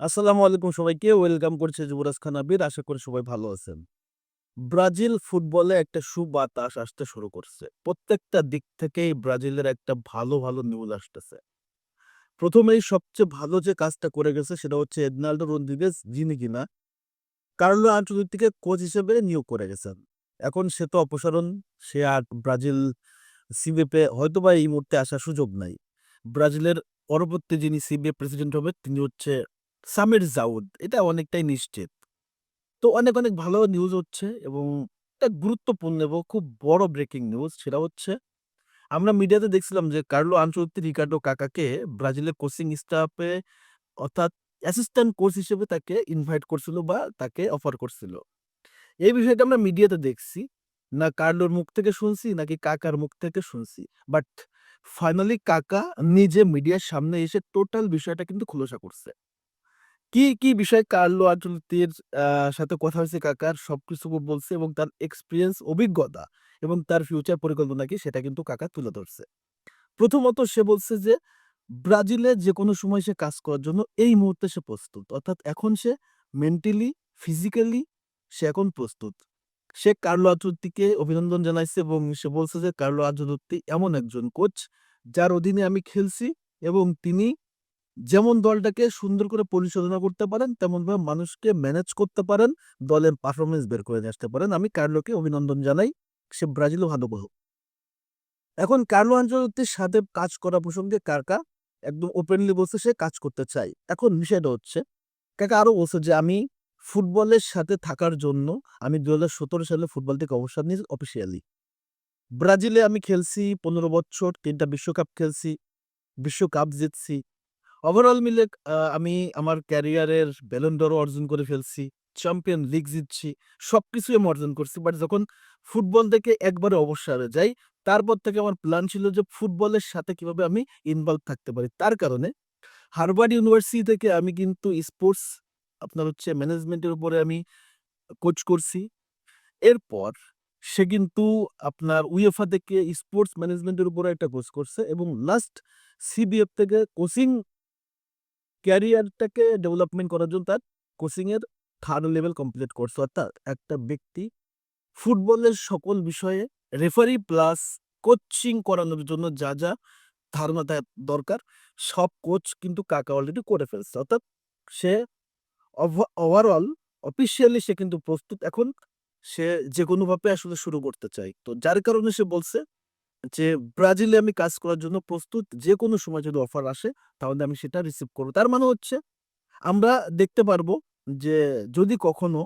আসসালামু আলাইকুম সবাইকে। ওয়েলকাম করছে যুবরাজ খান আবির। আশা করি সবাই ভালো আছেন। ব্রাজিল ফুটবলে একটা সুবাতাস আসতে শুরু করছে। প্রত্যেকটা দিক থেকেই ব্রাজিলের একটা ভালো ভালো নিউজ আসতেছে। প্রথমেই সবচেয়ে ভালো যে কাজটা করে গেছে সেটা হচ্ছে এডনাল্ডো রন্দিগেস যিনি কিনা কার্লো আঞ্চলিককে কোচ হিসেবে নিয়োগ করে গেছেন। এখন সে তো অপসারণ, সে আর ব্রাজিল সিবিএফে হয়তো বা এই মুহূর্তে আসার সুযোগ নাই। ব্রাজিলের পরবর্তী যিনি সিবিএ প্রেসিডেন্ট হবে, তিনি হচ্ছে সামির জাউদ, এটা অনেকটাই নিশ্চিত। তো অনেক অনেক ভালো নিউজ হচ্ছে এবং একটা গুরুত্বপূর্ণ এবং খুব বড় ব্রেকিং নিউজ সেটা হচ্ছে, আমরা মিডিয়াতে দেখছিলাম যে কার্লো আনচলতি রিকার্ডো কাকাকে ব্রাজিলের কোচিং স্টাফে অর্থাৎ অ্যাসিস্ট্যান্ট কোচ হিসেবে তাকে ইনভাইট করছিল বা তাকে অফার করছিল। এই বিষয়টা আমরা মিডিয়াতে দেখছি, না কার্লোর মুখ থেকে শুনছি, নাকি কাকার মুখ থেকে শুনছি। বাট ফাইনালি কাকা নিজে মিডিয়ার সামনে এসে টোটাল বিষয়টা কিন্তু খোলসা করছে। কি, কি বিষয় কার্লো আনচেলত্তির সাথে কথা হয়েছে কাকার সবকিছু বলছে এবং তার এক্সপেরিয়েন্স, অভিজ্ঞতা এবং তার ফিউচার পরিকল্পনা কি সেটা কিন্তু কাকা তুলে ধরছে। প্রথমত সে বলছে যে ব্রাজিলে যে কোনো সময় সে কাজ করার জন্য এই মুহূর্তে সে প্রস্তুত। অর্থাৎ এখন সে মেন্টালি, ফিজিক্যালি সে এখন প্রস্তুত। সে কার্লো আনচেলত্তিকে অভিনন্দন জানাইছে এবং সে বলছে যে কার্লো আনচেলত্তি এমন একজন কোচ যার অধীনে আমি খেলছি এবং তিনি যেমন দলটাকে সুন্দর করে পরিচালনা করতে পারেন, তেমনভাবে মানুষকে ম্যানেজ করতে পারেন, দলের পারফরমেন্স বের করে নিয়ে আসতে পারেন। আমি কার্লোকে অভিনন্দন জানাই। সে ব্রাজিলও ভালো বহু। এখন কার্লো আনচেলত্তির সাথে কাজ করা প্রসঙ্গে কাকা একদম ওপেনলি বলছে সে কাজ করতে চায়। এখন বিষয়টা হচ্ছে কাকা আরও বলছে যে আমি ফুটবলের সাথে থাকার জন্য আমি ২০১৭ সালে ফুটবল থেকে অবসর নিয়েছি অফিসিয়ালি। ব্রাজিলে আমি খেলছি ১৫ বছর, তিনটা বিশ্বকাপ খেলছি, বিশ্বকাপ জিতছি। ওভারঅল মিলে আমি আমার ক্যারিয়ারের ব্যালন অর্জন করে ফেলছি। চ্যাম্পিয়ন লিগ জিতছি। সবকিছুই আমি অর্জন করছি। বাট যখন ফুটবল থেকে একবারে অবসরে যাই, তারপর থেকে আমার প্ল্যান ছিল যে ফুটবলের সাথে কীভাবে আমি ইনভলভ থাকতে পারি। তার কারণে হার্ভার্ড ইউনিভার্সিটি থেকে আমি কিন্তু স্পোর্টস আপনার হচ্ছে ম্যানেজমেন্টের উপরে আমি কোচ করছি। এরপর সে কিন্তু আপনার উয়েফা থেকে স্পোর্টস ম্যানেজমেন্টের উপরে একটা কোর্স করছে এবং লাস্ট সিবিএফ থেকে কোচিং ক্যারিয়ারটাকে ডেভেলপমেন্ট করার জন্য তার কোচিং এর 3rd লেভেল কমপ্লিট করছে। অর্থাৎ একটা ব্যক্তি ফুটবলের সকল বিষয়ে রেফারি প্লাস কোচিং করানোর জন্য যা, যা ধারণা দরকার সব কোচ কিন্তু কাকা অলরেডি করে ফেলছে। অর্থাৎ সে ওভা ওভারঅল অফিসিয়ালি সে কিন্তু প্রস্তুত। এখন সে যে যেকোনোভাবে আসলে শুরু করতে চায়। তো যার কারণে সে বলছে যে ব্রাজিলে আমি কাজ করার জন্য প্রস্তুত। যে কোনো সময় যদি অফার আসে তাহলে আমি সেটা রিসিভ করব তার মানে হচ্ছে আমরা দেখতে পারব যে যদি কখনো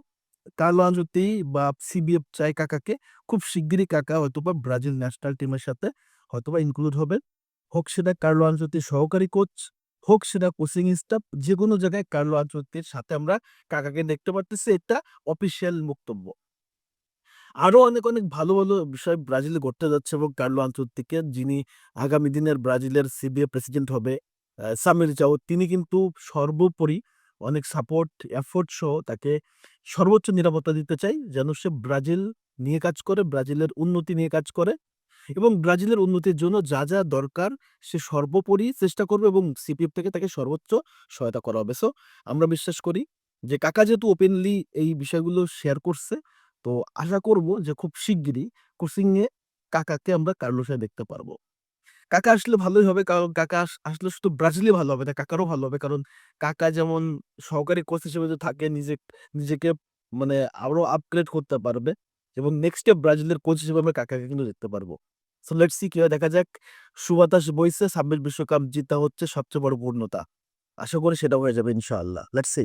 কার্লো আনচেলত্তি বা সিবিএফ চায় কাকাকে খুব শিগগিরই কাকা হয়তোবা ব্রাজিল ন্যাশনাল টিমের সাথে হয়তোবা ইনক্লুড হবেন। হোক সেটা কার্লো আনচেলত্তির সহকারী কোচ, হোক সেটা কোচিং স্টাফ যে কোনো জায়গায় কার্লো আনচেলত্তির সাথে আমরা কাকাকে দেখতে পারতেছি। এটা অফিসিয়াল বক্তব্য। আরও অনেক, অনেক ভালো, ভালো বিষয় ব্রাজিলে ঘটতে যাচ্ছে এবং কার্লো আনচেলত্তিকে যিনি আগামী দিনের ব্রাজিলের সিবিএ প্রেসিডেন্ট হবে সামির জাউদ তিনি কিন্তু সর্বোপরি অনেক সাপোর্ট, এফোর্ট সহ তাকে সর্বোচ্চ নিরাপত্তা দিতে চায় যেন সে ব্রাজিল নিয়ে কাজ করে, ব্রাজিলের উন্নতি নিয়ে কাজ করে এবং ব্রাজিলের উন্নতির জন্য যা, যা দরকার সে সর্বোপরি চেষ্টা করবে এবং সিপিএফ থেকে তাকে সর্বোচ্চ সহায়তা করা হবে। সো আমরা বিশ্বাস করি যে কাকা যেহেতু ওপেনলি এই বিষয়গুলো শেয়ার করছে, তো আশা করব যে খুব শিগগিরই কোচিংয়ে কাকাকে আমরা কার্লোর সাথে দেখতে পারব। কাকা আসলে ভালোই হবে কারণ কাকা আসলে শুধু ব্রাজিলই ভালো হবে না, কাকারও ভালো হবে। কারণ কাকা যেমন সহকারী কোচ হিসেবে যদি থাকে নিজে নিজেকে মানে আরও আপগ্রেড করতে পারবে এবং নেক্সট এ ব্রাজিলের কোচ হিসেবে আমরা কাকাকে কিন্তু দেখতে পারব। সো লেটস সি কি হয় দেখা যাক। সুবাতাস বইছে ২৬ বিশ্বকাপ জিতা হচ্ছে সবচেয়ে বড় পূর্ণতা। আশা করি সেটা হয়ে যাবে ইনশাআল্লাহ। Let's see.